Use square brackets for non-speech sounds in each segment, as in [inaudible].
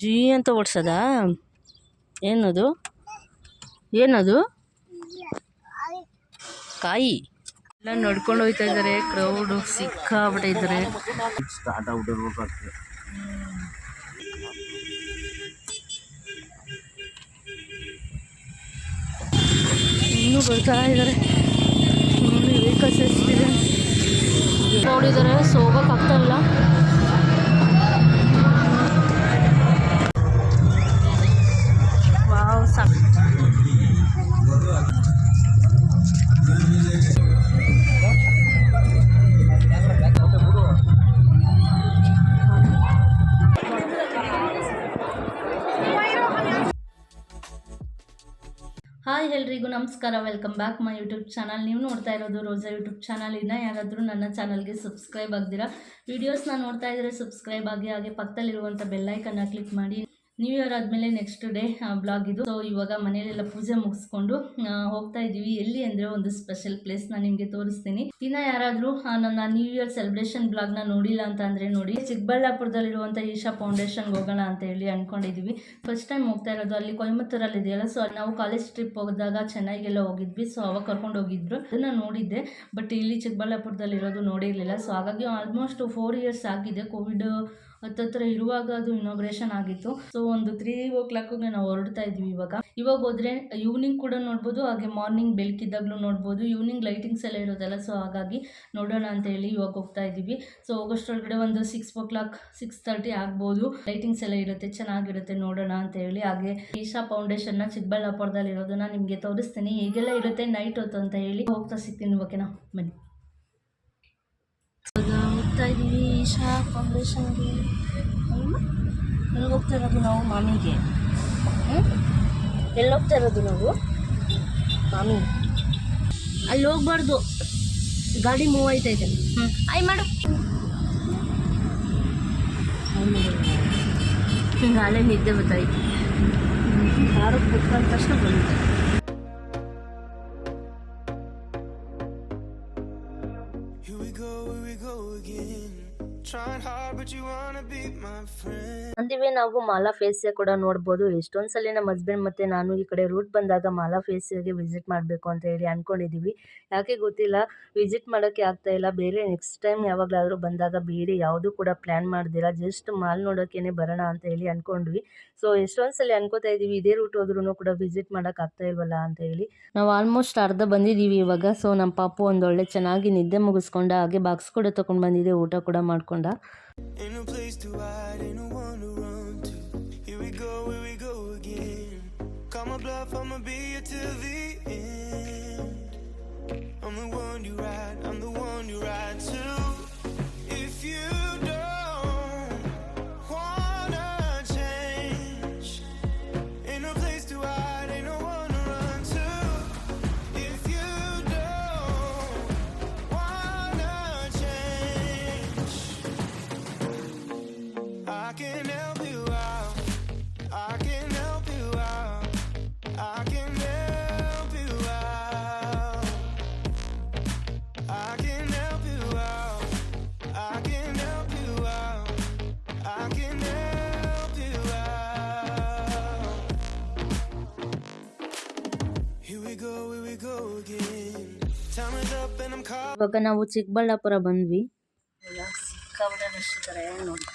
ಜೀ ಅಂತ ಓಡ್ಸೋದಾ? ಏನದು? ಏನದು? ಕಾಯಿ. ಎಲ್ಲ ನಡ್ಕೊಂಡು ಹೋಗ್ತಾ ಇದ್ದಾರೆ. ಕ್ರೌಡ್ ಸಿಕ್ಕಾಬಿಟ್ಟೆ ಇದ್ದಾರೆ ಸ್ಟಾರ್ಟ್ ಆಗ್ಬಿಟ್ಟಿರ್ಬೇಕು ಅಷ್ಟೇ ಇನ್ನೂ ಬರ್ತಾ ಇದ್ದಾರೆ. ವೆಹಿಕಲ್ಸ್ ಎಷ್ಟಿದೆ ನೋಡಿದ್ದಾರೆ ಸೊ ಹೋಗೋಕ್ಕಾಗ್ತಾ ಇಲ್ಲ. ನಮಸ್ಕಾರ welcome back my YouTube channel ನೀವು ನೋಡ್ತಾ ಇರೋದು ರೋಜಾ ಯೂಟ್ಯೂಬ್ ಚಾನಲ್ ಇನ್ನು ಯಾರಾದರೂ ನನ್ನ ಚಾನಲ್ಗೆ ಸಬ್ಸ್ಕ್ರೈಬ್ ಆಗ್ದಿರಾ ವೀಡಿಯೋಸ್ನ ನೋಡ್ತಾ ಇದ್ದರೆ ಸಬ್ಸ್ಕ್ರೈಬ್ ಆಗಿ, ಹಾಗೆ ಪಕ್ಕದಲ್ಲಿರುವಂಥ ಬೆಲ್ಲೈಕನ್ನ ಕ್ಲಿಕ್ ಮಾಡಿ. ನ್ಯೂ ಇಯರ್ ಆದಮೇಲೆ ನೆಕ್ಸ್ಟ್ ಡೇ ಬ್ಲಾಗ್ ಇದು. ಸೊ ಇವಾಗ ಮನೆಯಲ್ಲೆಲ್ಲ ಪೂಜೆ ಮುಗಿಸ್ಕೊಂಡು ಹೋಗ್ತಾ ಇದ್ದೀವಿ. ಎಲ್ಲಿ ಅಂದರೆ ಒಂದು ಸ್ಪೆಷಲ್ ಪ್ಲೇಸ್ ನಾನು ನಿಮಗೆ ತೋರಿಸ್ತೀನಿ. ಇನ್ನು ಯಾರಾದರೂ ನನ್ನ ನ್ಯೂ ಇಯರ್ ಸೆಲೆಬ್ರೇಷನ್ ಬ್ಲಾಗ್ನ ನೋಡಿಲ್ಲ ಅಂತ ಅಂದರೆ ನೋಡಿ. ಚಿಕ್ಕಬಳ್ಳಾಪುರದಲ್ಲಿರುವಂಥ ಈಶಾ ಫೌಂಡೇಶನ್ಗೆ ಹೋಗೋಣ ಅಂತ ಹೇಳಿ ಅಂದ್ಕೊಂಡಿದ್ದೀವಿ ಫಸ್ಟ್ ಟೈಮ್ ಹೋಗ್ತಾ ಇರೋದು ಅಲ್ಲಿ ಕೊಯಮತ್ತೂರಲ್ಲಿ ಇದೆಯಲ್ಲ ಸೊ ನಾವು ಕಾಲೇಜ್ ಟ್ರಿಪ್ ಹೋದಾಗ ಚೆನ್ನೈಗೆಲ್ಲ ಹೋಗಿದ್ವಿ. ಸೊ ಅವಾಗ ಕರ್ಕೊಂಡು ಹೋಗಿದ್ರು. ಅದನ್ನು ನೋಡಿದ್ದೆ. ಬಟ್ ಇಲ್ಲಿ ಚಿಕ್ಕಬಳ್ಳಾಪುರದಲ್ಲಿರೋದು ನೋಡಿರಲಿಲ್ಲ ಸೊ ಹಾಗಾಗಿ ಆಲ್ಮೋಸ್ಟ್ ಫೋರ್ ಇಯರ್ಸ್ ಆಗಿದೆ. ಕೋವಿಡ್ ಹತ್ತತ್ರ ಇರುವಾಗ ಅದು ಇನಾಗ್ರೇಷನ್ ಆಗಿತ್ತು. ಸೊ ಒಂದು ತ್ರೀ ಓ ಕ್ಲಾಕ್ಗೆ ನಾವು ಹೊರಡ್ತಾ ಇದ್ದೀವಿ ಇವಾಗ. ಇವಾಗ ಹೋದ್ರೆ ಈವ್ನಿಂಗ್ ಕೂಡ ನೋಡ್ಬೋದು, ಹಾಗೆ ಮಾರ್ನಿಂಗ್ ಬೆಳಕಿದ್ದಾಗಲೂ ನೋಡ್ಬೋದು ಈವ್ನಿಂಗ್ ಲೈಟಿಂಗ್ಸ್ ಎಲ್ಲ ಇರೋದಲ್ಲ ಸೊ ಹಾಗಾಗಿ ನೋಡೋಣ ಅಂತ ಹೇಳಿ ಇವಾಗ ಹೋಗ್ತಾ ಇದ್ದೀವಿ. ಸೊ ಒಳಗಡೆ ಒಂದು six o'clock six thirty ಆಗ್ಬೋದು. ಲೈಟಿಂಗ್ಸ್ ಎಲ್ಲ ಇರುತ್ತೆ, ಚೆನ್ನಾಗಿರುತ್ತೆ ನೋಡೋಣ ಅಂತ ಹೇಳಿ. ಹಾಗೆ ಈಶಾ ಫೌಂಡೇಶನ್ನ ಚಿಕ್ಕಬಳ್ಳಾಪುರದಲ್ಲಿ ಇರೋದನ್ನ ನಿಮಗೆ ತೋರಿಸ್ತೀನಿ. ಹೇಗೆಲ್ಲ ಇರುತ್ತೆ ನೈಟ್ ಹೊತ್ತು ಅಂತ ಹೇಳಿ. ಹೋಗ್ತಾ ಸಿಗ್ತೀನಿ ಓಕೆನಾ ಬನ್ನಿ. ಹೋಗ್ತಾ ಇದ್ದೀವಿ ಈಶಾ ಫೌಂಡೇಶನ್ಗೆ ಎಲ್ಲಿ ಹೋಗ್ತಾ ಇರೋದು ನಾವು ಮಾಮಿಗೆ. ಎಲ್ಲಿ ಹೋಗ್ತಾ ಇರೋದು ನಾವು ಮಾಮಿ. ಅಲ್ಲಿ ಹೋಗ್ಬಾರ್ದು. ಗಾಡಿ ಮೂವ್ ಆಯ್ತೈತೆ ಹ್ಞೂ ಆಯ್ ಮಾಡು. ಹಿಂಗೆ ನಾಳೆ ನಿದ್ದೆ ಬರ್ತಾಯಿತ್ತು ಕಾರಿಗೆ ಕುತ್ಕೊಂಡ ತಕ್ಷಣ ಬಂದಿದ್ದೆ ಅಂದಿವೆ ನಾವು ಮಾಲಾ ಫೇಸ್ ಕೂಡ ನೋಡ್ಬೋದು ಎಷ್ಟೊಂದು ಸಲ ನಮ್ಮ ಹಸ್ಬೆಂಡ್ ಮತ್ತೆ ನಾನು ಈ ಕಡೆ ರೂಟ್ ಬಂದಾಗ ಮಾಲಾ ಫೇಸಿಯಾಗೆ ವಿಸಿಟ್ ಮಾಡಬೇಕು ಅಂತ ಹೇಳಿ ಅನ್ಕೊಂಡಿದೀವಿ. ಯಾಕೆ ಗೊತ್ತಿಲ್ಲ ವಿಸಿಟ್ ಮಾಡೋಕ್ಕೆ ಆಗ್ತಾ ಇಲ್ಲ, ಬೇರೆ ನೆಕ್ಸ್ಟ್ ಟೈಮ್ ಯಾವಾಗಲಾದರೂ ಬಂದಾಗ ಬೇರೆ ಯಾವುದು ಕೂಡ ಪ್ಲಾನ್ ಮಾಡ್ದಿರ ಜಸ್ಟ್ ಮಾಲ್ ನೋಡೋಕೇನೆ ಬರೋಣ ಅಂತ ಹೇಳಿ ಅನ್ಕೊಂಡ್ವಿ. ಸೊ ಎಷ್ಟೊಂದು ಸಲ ಅನ್ಕೋತಾ ಇದೀವಿ, ಇದೇ ರೂಟ್ ಹೋದ್ರೂ ಕೂಡ ವಿಸಿಟ್ ಮಾಡೋಕೆ ಆಗ್ತಾ ಇಲ್ವಲ್ಲ ಅಂತ ಹೇಳಿ. ನಾವು ಆಲ್ಮೋಸ್ಟ್ ಅರ್ಧ ಬಂದಿದ್ದೀವಿ ಇವಾಗ ಸೊ ನಮ್ಮ ಪಾಪು ಒಂದೊಳ್ಳೆ ಚೆನ್ನಾಗಿ ನಿದ್ದೆ ಮುಗಿಸ್ಕೊಂಡ ಹಾಗೆ ಬಾಕ್ಸ್ ಕೂಡ ತೊಗೊಂಡು ಬಂದಿದೆ, ಊಟ ಕೂಡ ಮಾಡ್ಕೊಂಡ ತಡ್ಕೊಂಡ ಇವಾಗ ನಾವು ಚಿಕ್ಕಬಳ್ಳಾಪುರ ಬಂದ್ವಿ. ಹೋಗೋಕೆ ನೋಡಿ.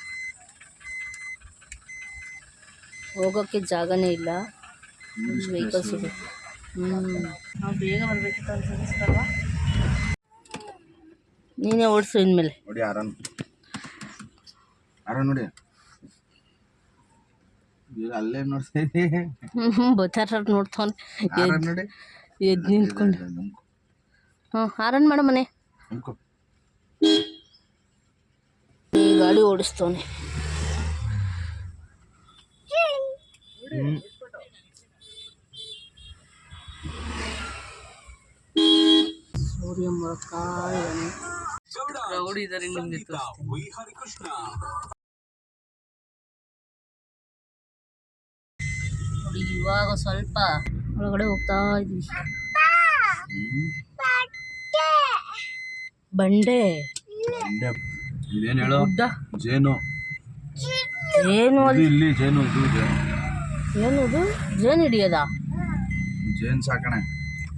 ಹೋಗೋಕ್ಕೆ ಜಾಗನೇ ಇಲ್ಲ. ವೆಹಿಕಲ್ಸ್ ಇದೆ ನಾವು ಬೇಗ ಬರಬೇಕಿತ್ತು ನೀನೇ ಓಡಿಸು ಇನ್ಮೇಲೆ. ನೋಡಿ ಆರನ್ ಆರನ್ ನೋಡಿ. ಅಲ್ಲೇ ನೋಡ್ತೀನಿ ಬಚಾರ ನೋಡ್ತಾನೆ ಆರನ್ ನೋಡಿ. ಎದ್ದು ನಿಂತ್ಕೊಂಡು. ಹ್ಞೂ ಹಾರನ್ ಮಾಡು ಮನೆ. ಅನ್ಕೋ ಈ ಗಾಡಿ ಓಡಿಸ್ತವನೆ ಸೂರ್ಯ ಮುಳಕ ಕ್ರೌಡ್ ಇದ್ದಾರೆ ನಿಮಗೆ ತೋರಿಸ್ತೀನಿ ನೋಡಿ ಇವಾಗ ಸ್ವಲ್ಪ ಒಳಗಡೆ ಹೋಗ್ತಾ ಇದ್ವಿ. ಬಂಡೆ. ಇದೇನು ಹೇಳು? ಗುಡ್ಡ. ಜೇನು. ಏನು ಇದು ಇಲ್ಲಿ ಜೇನು ಇದು ಜೇನು. ಜೇನು ಹಿಡಿಯೋದಾ? ಜೇನು ಸಾಕಣೆ.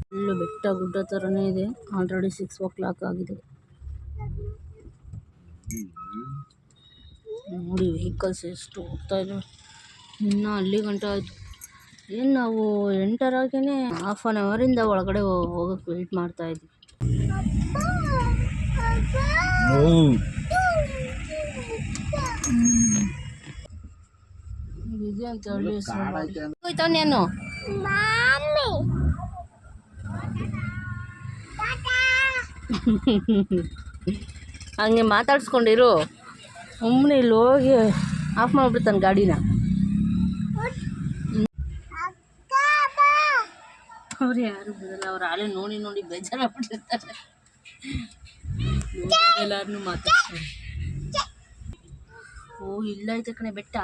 ಫುಲ್ಲು ಬೆಟ್ಟ ಗುಡ್ಡ ಥರನೇ ಇದೆ. ಆಲ್ರೆಡಿ ಸಿಕ್ಸ್ ಓ ಕ್ಲಾಕ್ ಆಗಿದೆ. ನೋಡಿ ವೆಹಿಕಲ್ಸ್ ಎಷ್ಟು ಹೋಗ್ತಾ ಇದ್ದಾವೆ ಇನ್ನು ಅಲ್ಲಿ ಗಂಟ ಆಯಿತು. ಏನು ನಾವು ಎಂಟರಾಗೇ ಹಾಫ್ ಆನ್ ಅವರಿಂದ ಒಳಗಡೆ ಹೋಗಕ್ಕೆ ವೆಯ್ಟ್ ಮಾಡ್ತಾ ಇದ್ವಿ. ಹೋಯ್ತಾವ ಹಂಗೆ ಮಾತಾಡ್ಸ್ಕೊಂಡಿರು. ಸುಮ್ಮನೆ ಇಲ್ಲಿ ಹೋಗಿ ಆಫ್ ಮಾಡಿಬಿಡ್ತಾನೆ ಗಾಡಿನ. ಅವ್ರು ಯಾರು ಬಿಡಲ್ಲ, ಅವ್ರು ಆಲೆ ನೋಡಿ ನೋಡಿ ಬೇಜಾರಾಗ್ಬಿಟ್ಟಿರ್ತಾರೆ. ಎಲ್ಲಾರನ್ನು ಮಾತಾಡ್ತಾರೆ ಓ ಇಲ್ಲ ಐತೆ ಕಣೆ ಬೆಟ್ಟ.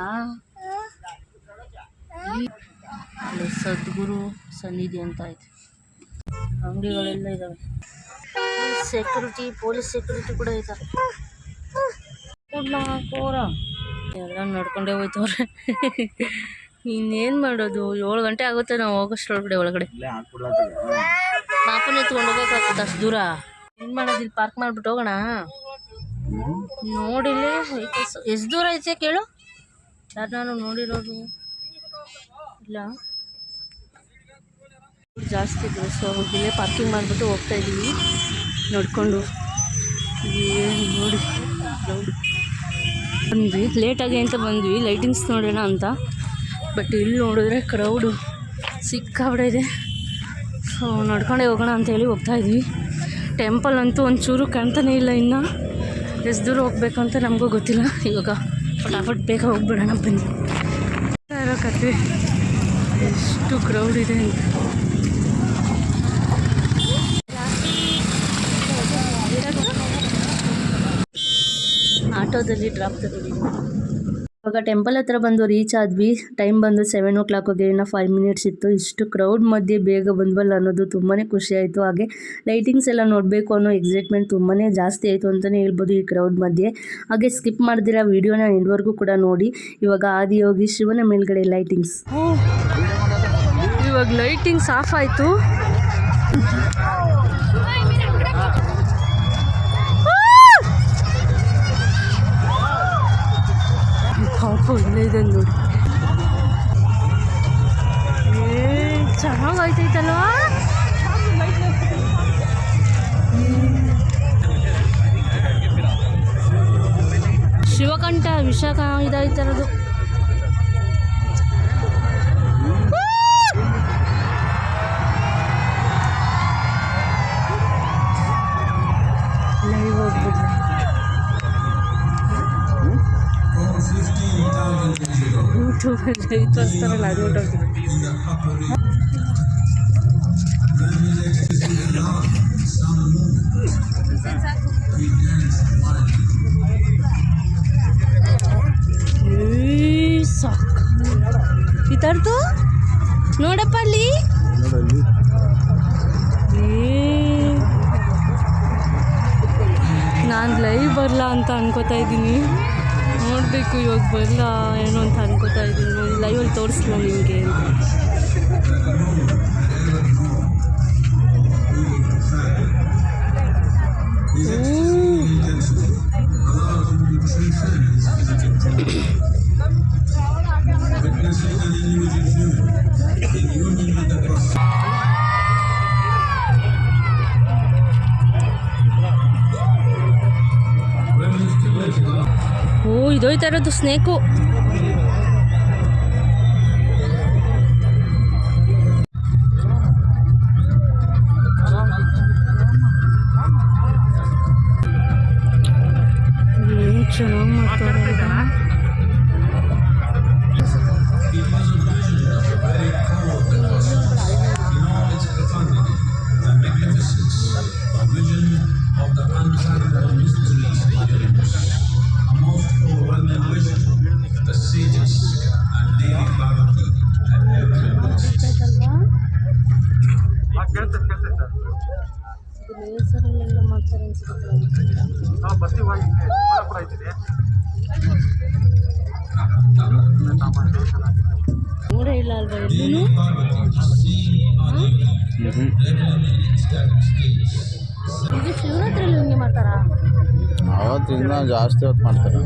ಸದ್ಗುರು ಸನ್ನಿಧಿ ಅಂತ ಐತೆ. ಅಂಗಡಿಗಳೆಲ್ಲ ಇದಾವೆ. ಸೆಕ್ಯೂರಿಟಿ ಪೊಲೀಸ್ ಸೆಕ್ಯೂರಿಟಿ ಕೂಡ ಇದ್ದಾರೆ ಕೋರ. ಎಲ್ಲ ನಡ್ಕೊಂಡೇ ಹೋಯ್ತವ್ರೆ. ಇನ್ನೇನು ಮಾಡೋದು? ಏಳು ಗಂಟೆ ಆಗುತ್ತೆ ನಾವು ಹೋಗೋಷ್ಟು ಒಳಗಡೆ. ಒಳಗಡೆ ಪಾಪನ ಎತ್ಕೊಂಡು ಹೋಗೋಕ್ಕಾಗುತ್ತೆ ಅಷ್ಟು ದೂರ. ಏನು ಮಾಡೋದು ಇಲ್ಲಿ ಪಾರ್ಕ್ ಮಾಡ್ಬಿಟ್ಟು ಹೋಗೋಣ. ನೋಡಿಲ್ಲೇ. ಎಷ್ಟು ದೂರ ಐತೆ ಕೇಳು. ಯಾರು ನಾನು ನೋಡಿರೋದು. ಇಲ್ಲ. ಜಾಸ್ತಿ ಇದೆ ಸೊ ಇಲ್ಲೇ ಪಾರ್ಕಿಂಗ್ ಮಾಡಿಬಿಟ್ಟು ಹೋಗ್ತಾ ಇದ್ದೀವಿ ನೋಡಿಕೊಂಡು. ನೋಡಿ. ಬಂದ್ವಿ. ಲೇಟಾಗಿ ಅಂತ ಬಂದ್ವಿ. ಲೈಟಿಂಗ್ಸ್ ನೋಡೋಣ ಅಂತ. ಬಟ್ ಇಲ್ಲಿ ನೋಡಿದ್ರೆ ಕ್ರೌಡು ಸಿಕ್ಕಾಬಿಡ ಇದೆ. ಸೊ ನಡ್ಕೊಂಡೇ ಹೋಗೋಣ ಅಂತೇಳಿ ಹೋಗ್ತಾ ಇದ್ವಿ. ಟೆಂಪಲ್ ಅಂತೂ ಒಂಚೂರು ಕಾಣ್ತಾನೇ ಇಲ್ಲ ಇನ್ನು. ಎಷ್ಟು ದೂರ ಹೋಗ್ಬೇಕು ಅಂತ ನಮಗೂ ಗೊತ್ತಿಲ್ಲ. ಇವಾಗ ಫಟಾಫಟ್ ಬೇಗ ಹೋಗ್ಬಿಡೋಣ ಬನ್ನಿ. ಇರೋ ಕತೆ ಎಷ್ಟು ಕ್ರೌಡ್ ಇದೆ ಅಂತ. ಆಟೋದಲ್ಲಿ ಡ್ರಾಪ್ ತಗೊಂಡಿದ್ದೀವಿ ಇವಾಗ ಟೆಂಪಲ್ ಹತ್ರ ಬಂದು ರೀಚ್ ಆದ್ವಿ. ಟೈಮ್ ಬಂದು ಸೆವೆನ್ ಓ ಕ್ಲಾಕ್ ಹೋಗಿ ಇನ್ನೂ ಫೈವ್ ಮಿನಿಟ್ಸ್ ಇತ್ತು. ಇಷ್ಟು ಕ್ರೌಡ್ ಮಧ್ಯೆ ಬೇಗ ಬಂದ್ವಲ್ಲ ಅನ್ನೋದು ತುಂಬಾ ಖುಷಿ ಆಯಿತು. ಹಾಗೆ ಲೈಟಿಂಗ್ಸ್ ಎಲ್ಲ ನೋಡಬೇಕು ಅನ್ನೋ ಎಕ್ಸೈಟ್ಮೆಂಟ್ ತುಂಬಾ ಜಾಸ್ತಿ ಆಯಿತು ಅಂತಲೇ ಹೇಳ್ಬೋದು ಈ ಕ್ರೌಡ್ ಮಧ್ಯೆ. ಹಾಗೆ ಸ್ಕಿಪ್ ಮಾಡ್ದಿರೋ ವಿಡಿಯೋನ ಎಂಡ್ವರೆಗೂ ಕೂಡ ನೋಡಿ. ಇವಾಗ ಆದಿಯೋಗಿ ಶಿವನ ಮೇಲ್ಗಡೆ ಲೈಟಿಂಗ್ಸ್ ಇವಾಗ ಲೈಟಿಂಗ್ಸ್ ಆಫ್ ಆಯಿತು. ಇದೆ ನೋಡಿ. ಚೆನ್ನಾಗೈತೈತಲ್ವಾ ಶಿವಕಂಠ ವಿಷಕ ಇದಾಯ್ತರದು ಯೂಟ್ಯೂಬಲ್ಲಿ ತೋರಿಸ್ತಾರಲ್ಲ ಅದು ಹೊರ್ಟೋಗ್ತದೆ. ಸಾಕು ಇತರ್ದು ನೋಡಪ್ಪ ಅಲ್ಲಿ. ನಾನು ಲೈವ್ ಬರಲ್ಲ ಅಂತ ಅನ್ಕೋತಾ ಇದ್ದೀನಿ. ನೋಡಬೇಕು ಇವಾಗ ಬರಲ್ಲ ಏನೋ ಅಂತ ಅನ್ಕೋತಾ ಇದ್ದೀನಿ ಲೈವಲ್ಲಿ ತೋರಿಸ್ಲ ನಿಮಗೆ ಅಂತ. snegu ಬೇಸರಲ್ಲೆಲ್ಲ ಮಾಡ್ತಾರೆ ಮೂಡೇ ಇಲ್ಲ ಅಲ್ವಾ ಇದು ಶಿವರಾತ್ರಿಯಲ್ಲಿ ಹಿಂಗೆ ಮಾಡ್ತಾರಾ? ಅವತ್ತಿಂದ ಜಾಸ್ತಿ ಹೊತ್ತು ಮಾಡ್ತಾರೆ.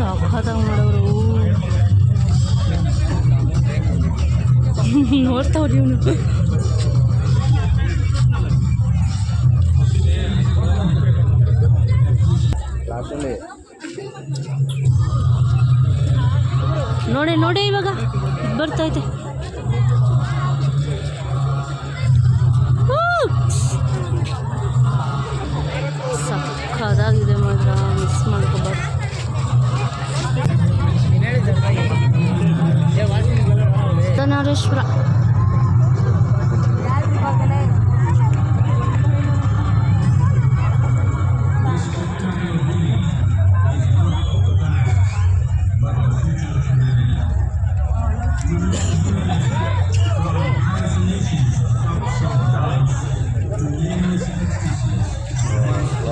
ಸಖತ್ತಾಗಿ ಮಾಡೋರು. [laughs] ನೋಡ್ತಾವ್ರಿ ಇವನು. ನೋಡಿ ನೋಡಿ ಇವಾಗ. ಬರ್ತೈತೆ ಅರ್ಧನಾರೀಶ್ವರ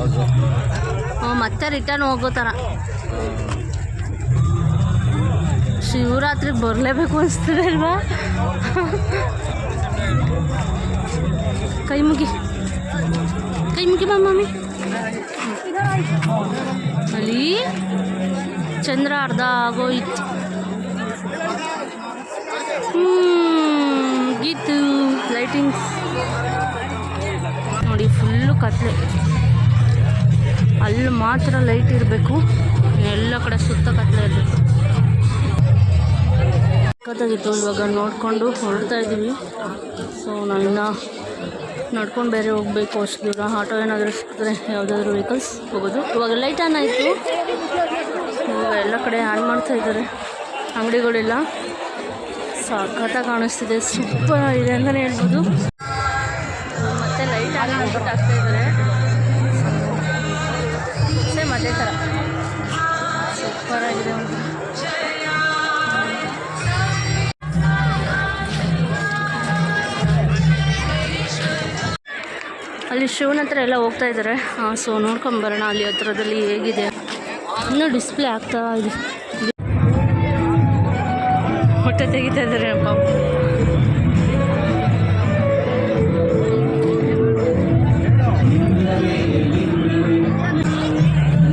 ಹ್ಞೂ, ಮತ್ತೆ ರಿಟರ್ನ್ ಹೋಗೋ ಥರ ಶಿವರಾತ್ರಿಗೆ ಬರಲೇಬೇಕು ಅನಿಸ್ತದೆ ಅಲ್ವಾ ಕೈ ಮುಗಿ. ಕೈ ಮುಗಿ ಬಾ ಮಮ್ಮಿ ಅಲ್ಲಿ ಚಂದ್ರ ಅರ್ಧ ಆಗೋಯ್ತು. ಹ್ಮ್, ಗೀತು ಲೈಟಿಂಗ್ಸ್ ನೋಡಿ ಫುಲ್ಲು ಕತ್ಲೆ. ಅಲ್ಲಿ ಮಾತ್ರ ಲೈಟ್ ಇರಬೇಕು. ಎಲ್ಲ ಕಡೆ ಸುತ್ತ ಕತ್ಲೆ ಇರಬೇಕು. ಸಖತ್ತಾಗಿತ್ತು ಇವಾಗ ನೋಡಿಕೊಂಡು ಹೊರಡ್ತಾ ಇದ್ದೀವಿ. ಸೊ ನಾವಿನ್ನ ನಡ್ಕೊಂಡು ಬೇರೆ ಹೋಗಬೇಕು ಅಷ್ಟು ದೂರ. ಆಟೋ ಏನಾದರೂ ಸಿಕ್ಕಿದ್ರೆ ಯಾವುದಾದ್ರು ವೆಹಿಕಲ್ಸ್ ಹೋಗೋದು. ಇವಾಗ ಲೈಟ್ ಆನ್ ಆಯಿತು. ಇವಾಗ ಎಲ್ಲ ಕಡೆ ಆನ್ ಮಾಡ್ತಾ ಇದ್ದಾರೆ. ಅಂಗಡಿಗಳೆಲ್ಲ. ಸಖತ್ತಾಗಿ ಕಾಣಿಸ್ತಿದೆ. ಸೂಪರ್ ಇದೆ ಅಂತಲೇ ಹೇಳ್ಬೋದು. ಮತ್ತೆ ಲೈಟ್ ಆನ್ ಆಗ್ತಾ ಶಿವನ ಹತ್ರ ಎಲ್ಲ ಹೋಗ್ತಾ ಇದ್ದಾರೆ. ಸೊ ನೋಡ್ಕೊಂಬರೋಣ ಅಲ್ಲಿ ಹತ್ರದಲ್ಲಿ ಹೇಗಿದೆ. ಇನ್ನೂ ಡಿಸ್ಪ್ಲೇ ಆಗ್ತಾ ಇದೆ. ಹೊಟ್ಟೆ ತೆಗಿತಾ ಇದ್ದಾರೆ ಅಪ್ಪ.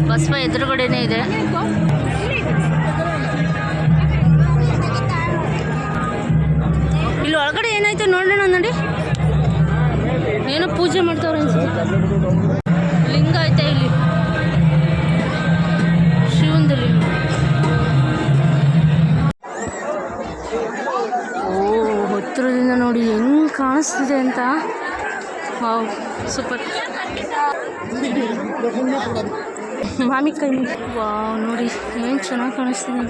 ಬಸವ ಎದುರುಗಡೆನೇ ಇದೆ. ಇಲ್ಲಿ ಒಳಗಡೆ ಏನಾಯ್ತು ನೋಡೋಣ ನೋಡಿ ಏನೋ ಪೂಜೆ ಮಾಡ್ತಾವ್ರೆ ಕೈ ವಾವ್, ನೋಡಿ, ಏನು ಚೆನ್ನಾಗಿ ಕಾಣಿಸ್ತಿದೆ.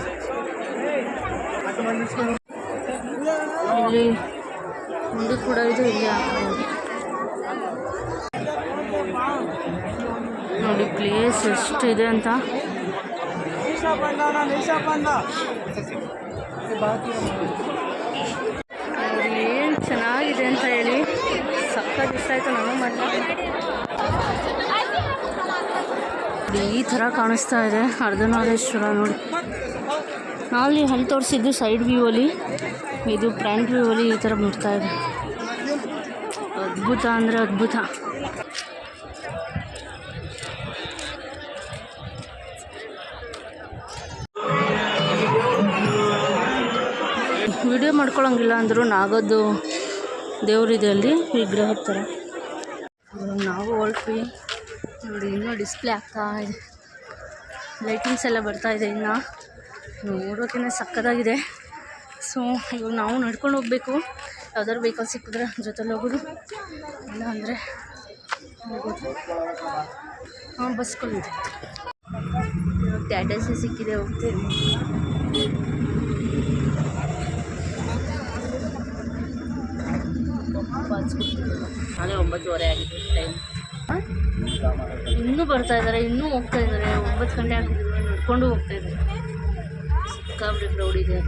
ಇಲ್ಲಿ ಮುಂದೆ ಕೂಡ ಇದು ಇಲ್ಲಿ ನೋಡಿ ಪ್ಲೇಸ್ ಎಷ್ಟು ಇದೆ ಅಂತ ಏನು ಚೆನ್ನಾಗಿದೆ ಅಂತ ಹೇಳಿ ಸಕ್ಕ ಇಷ್ಟ ಆಯಿತು, ನಾನು ಮತ್ತೆ ಈ ಥರ ಕಾಣಿಸ್ತಾ ಇದೆ. ಅರ್ಧನಾರೇಶ್ವರ ನೋಡಿ. ಅಲ್ಲಿ ಅಲ್ಲಿ ತೋರಿಸಿದ್ದು ಸೈಡ್ ವ್ಯೂ ಅಲ್ಲಿ. ಇದು ಫ್ರಂಟ್ ವ್ಯೂ ಅಲ್ಲಿ ಈ ಥರ ಮುಟ್ತಾ ಇದೆ. ಅದ್ಭುತ ಅಂದರೆ ಅದ್ಭುತ. ವಿಡಿಯೋ ಮಾಡ್ಕೊಳಂಗಿಲ್ಲ ಅಂದರು ನಾಗದ್ದು ದೇವರಿದೆ ಅಲ್ಲಿ ವಿಗ್ರಹದ ಥರ ನಾವು ಹೊರಟ್ವಿ. ನೋಡಿ, ಇನ್ನೂ ಡಿಸ್ಪ್ಲೇ ಆಗ್ತಾ ಇದೆ. ಲೈಟಿಂಗ್ಸ್ ಎಲ್ಲ ಬರ್ತಾ ಇದೆ ಇನ್ನು. ನೋಡೋಕೆ ಸಕ್ಕದಾಗಿದೆ ಸೊ ಇವಾಗ ನಾವು ನಡ್ಕೊಂಡು ಹೋಗಬೇಕು. ಯಾವ್ದಾದ್ರು ವೆಹಿಕಲ್ ಸಿಕ್ಕಿದ್ರೆ ಜೊತೆಲಿ ಹೋಗೋದು. ಇಲ್ಲ ಅಂದರೆ ಹಾಂ ಬಸ್ಗಳಿದೆ ಇವಾಗ ಟ್ಯಾಟಸ್ ಸಿಕ್ಕಿದೆ, ಹೋಗ್ತೇವೆ. ನಾಳೆ ಒಂಬತ್ತುವರೆ ಆಗಿದೆ ಟೈಮ್ ಇನ್ನೂ ಬರ್ತಾ ಇದ್ದಾರೆ, ಇನ್ನೂ ಹೋಗ್ತಾ ಇದ್ದಾರೆ. ಒಂಬತ್ತು ಗಂಟೆ ಆಗಿದ್ರು ನಡ್ಕೊಂಡು ಹೋಗ್ತಾ ಇದ್ದಾರೆ. ಸಿಕ್ಕಾಬಿಟ್ಟು ಕ್ರೌಡ್ ಇದೆ.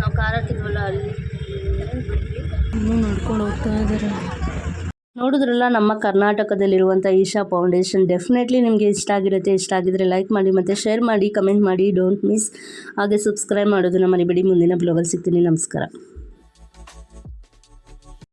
ನಾವು ಕಾರ್ ಹಾಕಿದ್ವಲ್ಲ ಅಲ್ಲಿ ಇನ್ನೂ ನಡ್ಕೊಂಡು ಹೋಗ್ತಾ ಇದ್ದಾರೆ. ನೋಡಿದ್ರಲ್ಲ, ನಮ್ಮ ಕರ್ನಾಟಕದಲ್ಲಿರುವಂಥ ಈಶಾ ಫೌಂಡೇಶನ್. ಡೆಫಿನೆಟ್ಲಿ ನಿಮಗೆ ಇಷ್ಟ ಆಗಿರುತ್ತೆ, ಇಷ್ಟ ಆಗಿದ್ರೆ ಲೈಕ್ ಮಾಡಿ ಮತ್ತು ಶೇರ್ ಮಾಡಿ ಕಮೆಂಟ್ ಮಾಡಿ. ಡೋಂಟ್ ಮಿಸ್ ಹಾಗೆ ಸಬ್ಸ್ಕ್ರೈಬ್ ಮಾಡೋದನ್ನ ಮರಿಬೇಡಿ. ಮುಂದಿನ ಬ್ಲಾಗಲ್ಲಿ ಸಿಗ್ತೀನಿ. ನಮಸ್ಕಾರ.